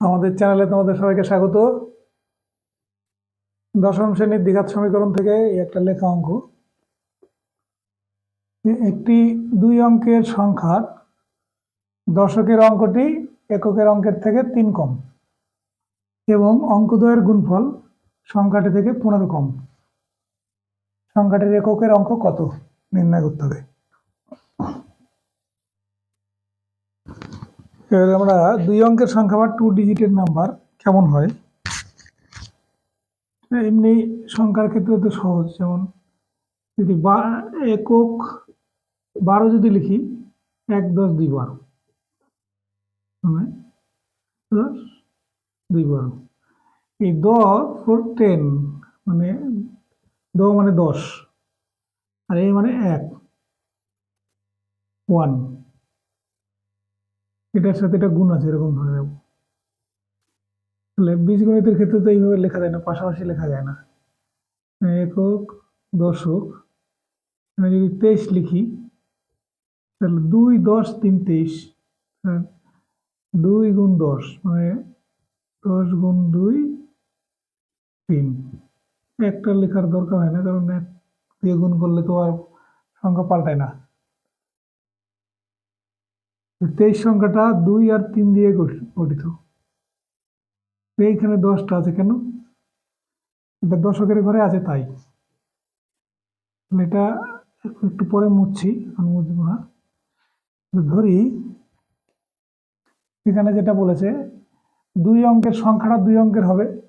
আমাদের চ্যানেলে তোমাদের সবাইকে স্বাগত। দশম শ্রেণির দ্বিঘাত সমীকরণ থেকে একটা লেখা অঙ্ক। একটি দুই অঙ্কের সংখ্যার দশকের অঙ্কটি এককের অঙ্কের থেকে তিন কম এবং অঙ্কদ্বয়ের গুণফল সংখ্যাটি থেকে পনেরো কম। সংখ্যাটির এককের অঙ্ক কত? নির্ণয় করতে হবে। এবার আমরা দুই অঙ্কের সংখ্যা বা টু ডিজিটের নাম্বার কেমন হয়? এমনি সংখ্যার ক্ষেত্রে তো সহজ, যেমন যদি বা, একক বারো যদি লিখি, এক, দশ, দুই, বারো। মানে দশ, দুই, বারো। এই দ ফোর টেন মানে দ মানে দশ, আর এই মানে এক। ওয়ান এটার সাথে এটা গুণ আছে এরকম ধরে নেব। তাহলে বীজগণিতের ক্ষেত্রে তো এইভাবে লেখা যায় না পাশাপাশি লেখা যায় না। একক দশক আমি যদি তেইশ লিখি তাহলে দুই দশ তিন তেইশ হ্যাঁ, দুই গুণ দশ মানে দশ গুণ দুই তিন। একটা লেখার দরকার হয় না কারণ এক দিয়ে গুণ করলে তো আর সংখ্যা পাল্টায় না। তেইশ সংখ্যাটা দুই আর তিন দিয়ে গঠি- গঠিত। এইখানে দশটা আছে কেন? এটা দশকের ঘরে আছে তাই। এটা একটু পরে মুছছি আমি মুছবো না। ধরি, এখানে যেটা বলেছে, দুই অঙ্কের সংখ্যাটা দুই অঙ্কের হবে।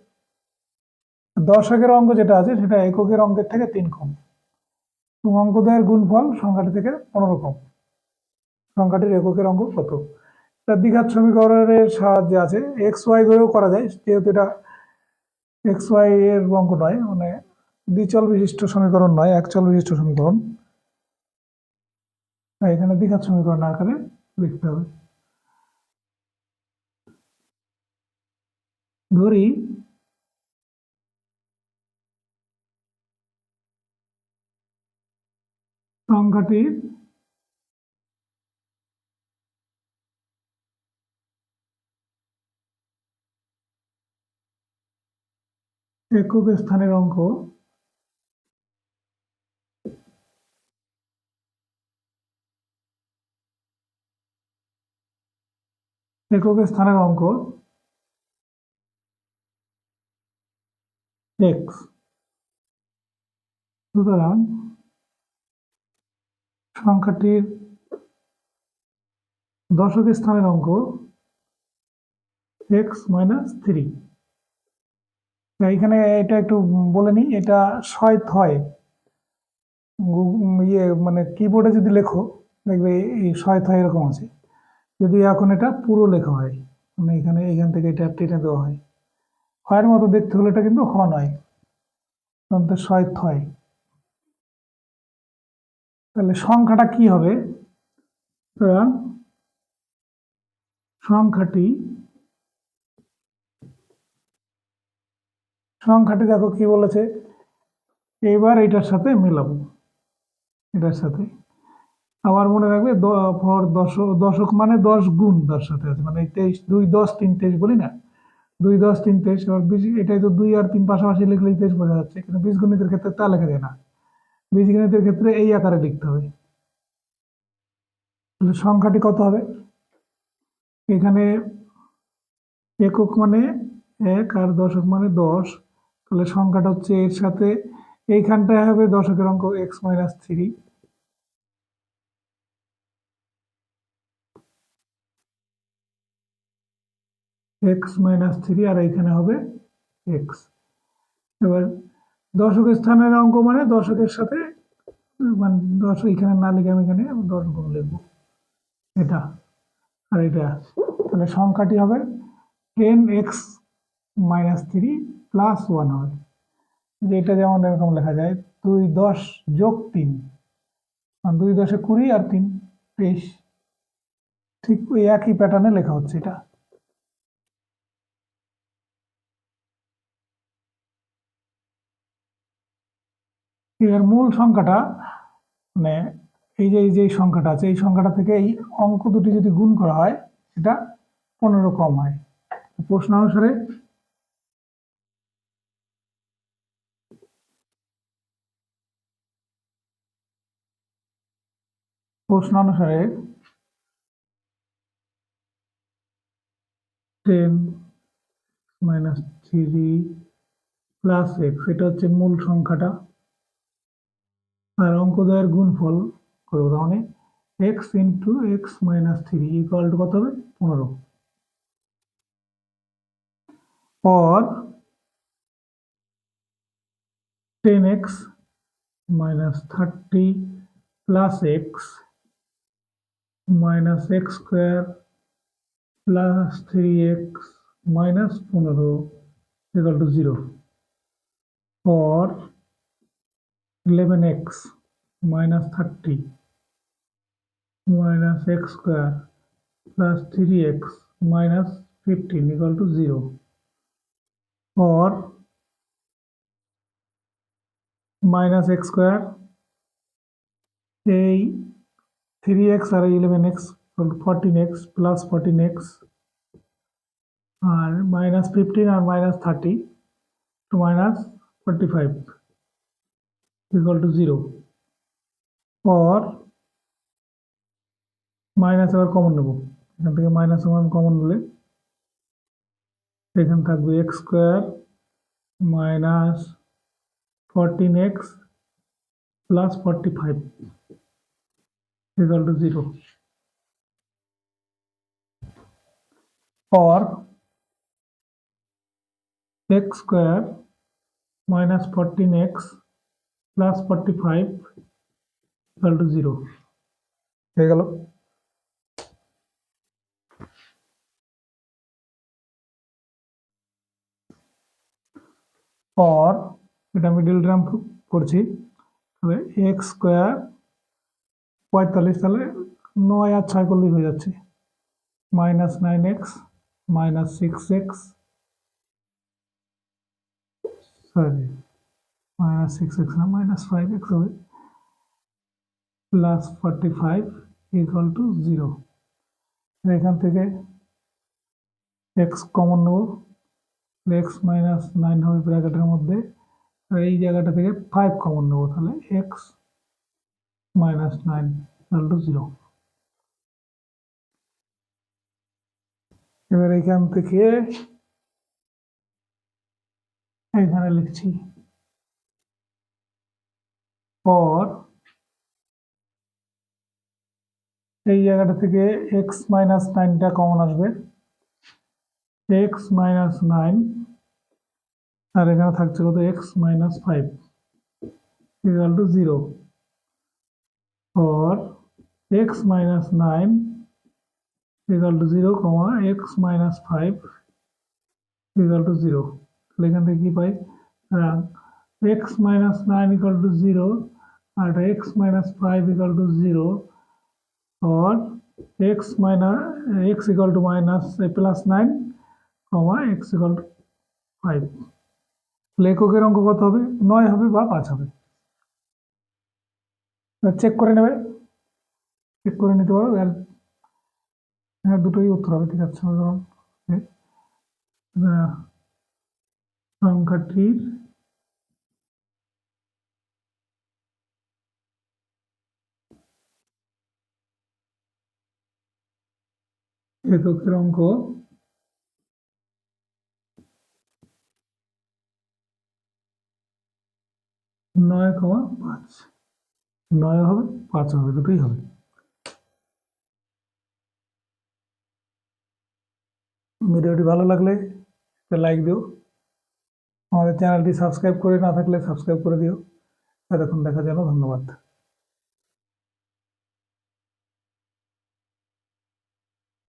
দশকের অঙ্ক যেটা আছে, সেটা এককের অঙ্কের থেকে তিন কম। এবং অঙ্কদয়ের গুণফল সংখ্যাটা থেকে পনেরো কম। সংখ্যাটির এককের অঙ্ক কত? এটা দ্বিঘাত সমীকরণের সাহায্যে আছে। এক্স ওয়াই ধরেও করা যায়, যেহেতু এটা এক্স ওয়াই এর অঙ্ক নয় মানে দ্বিচল বিশিষ্ট সমীকরণ নয়, একচল বিশিষ্ট সমীকরণ। এখানে দ্বিঘাত সমীকরণ আকারে লিখতে হবে। ধরি সংখ্যাটির একক স্থানের অঙ্ক। একক স্থানের অঙ্ক। এক্স সুতরাং সংখ্যাটির দশক স্থানের অঙ্ক। এক্স মাইনাস থ্রি এইখানে এটা একটু বলে নিই, এটা শয়ত থয়। ইয়ে মানে কিবোর্ডে যদি লেখো, দেখবে এই শয়ত থয় এরকম আছে। যদি এখন এটা পুরো লেখা হয় মানে এখানে এখান থেকে এটা টেনে দেওয়া হয়। হয়ের মতো দেখতে হলে এটা কিন্তু হ নয় অন্তত শয়ত হয় তাহলে সংখ্যাটা কি হবে? সংখ্যাটি সংখ্যাটি দেখো কি বলেছে? এবার এটার সাথে মেলাবো। এটার সাথে। আমার মনে রাখবে ফর দশক দশক মানে দশ গুণ তার সাথে আছে। মানে তেইশ, দুই, দশ, তিন, তেইশ বলি না? দুই, দশ, তিন, তেইশ, এবার বীজ এটাই তো দুই আর তিন পাশাপাশি লিখলেই তেইশ বোঝা যাচ্ছে। কিন্তু বীজগণিতের ক্ষেত্রে তা লেখা যায় না। বীজগণিতের ক্ষেত্রে এই আকারে লিখতে হবে। সংখ্যাটি কত হবে? এখানে একক মানে এক আর দশক মানে দশ। তাহলে সংখ্যাটা হচ্ছে এর সাথে এইখানটায় হবে দশকের অঙ্ক x minus three. X minus three আর এইখানে হবে এক্স। এবার দশক স্থানের অঙ্ক মানে দশকের সাথে মানে দশ এখানে না লিখে আমি এখানে দশ গুণ লিখব। এটা আর এটা। তাহলে সংখ্যাটি হবে ten x minus three plus one হবে। যে এটা যেমন এরকম লেখা যায়, দুই দশ যোগ তিন। দুই দশে কুড়ি আর তিন তেইশ। ঠিক ওই একই প্যাটার্নে লেখা হচ্ছে এটা। এর মূল সংখ্যাটা মানে এই যে এই যে সংখ্যাটা আছে, এই সংখ্যাটা থেকে এই অঙ্ক দুটি যদি গুণ করা হয় এটা পনেরো কম হয়। প্রশ্ন অনুসারে প্রশ্ন অনুসারে ten minus three plus x এটা হচ্ছে মূল সংখ্যাটা। আর অঙ্কদয়ের গুণফল করব মানে x into x minus three equal to কত হবে? পনেরো। or 10x minus 30 plus x minus x square plus 3x minus 15 equal to 0 or 11x minus 30 minus x square plus 3x minus 15 equal to 0 or minus x square এই three x R eleven x fourteen x plus fourteen x R minus fifteen R minus thirty two minus forty five equal to zero or minus আবার common নেব এখান থেকে minus one common নিলে এখানে থাকবে x square minus fourteen x plus forty five equal to zero or x square minus 14x plus 45 equal to 0 হয়ে গেল। Or এটা মিডল টার্ম করছি তাহলে এক্স স্কোয়ার পঁয়তাল্লিশ তাহলে নয় আর ছয় করলেই হয়ে যাচ্ছে। Minus nine x, minus six x sorry minus six x না, মাইনাস ফাইভ এক্স হবে plus forty five equal to zero এখান থেকে এক্স কমন নেব। এক্স মাইনাস নাইন হবে ব্র্যাকেটের মধ্যে। এই জায়গাটা থেকে ফাইভ কমন নেব। তাহলে x minus nine equal to zero এবার এখান থেকে এখানে লিখছি, পর এই জায়গাটা থেকে এক্স মাইনাস নাইনটা কমন আসবে। এক্স মাইনাস নাইন আর এখানে থাকছে কত? X minus five equal to zero or x minus 9 equal to 0 comma x minus 5 equal to 0 তাহলে এখান থেকে কি পাই x minus 9 equal to 0 R minus 5 equal to 0 or x minus x equal to minus uh, plus 9 comma x equal to 5 লেখকের অঙ্ক কত হবে নয় হবে বা পাঁচ হবে চেক করে নেবে। চেক করে নিতে পারো হ্যাঁ দুটোই উত্তর হবে, ঠিক আছে সংখ্যাটির এককের অঙ্ক নয় কমা পাঁচ। নয় হবে, পাঁচ হবে, দুটোই হবে। ভিডিওটি ভালো লাগলে একটা লাইক দিও। আমাদের চ্যানেলটি সাবস্ক্রাইব করে না থাকলে সাবস্ক্রাইব করে দিও। এতক্ষণ দেখার জন্য ধন্যবাদ।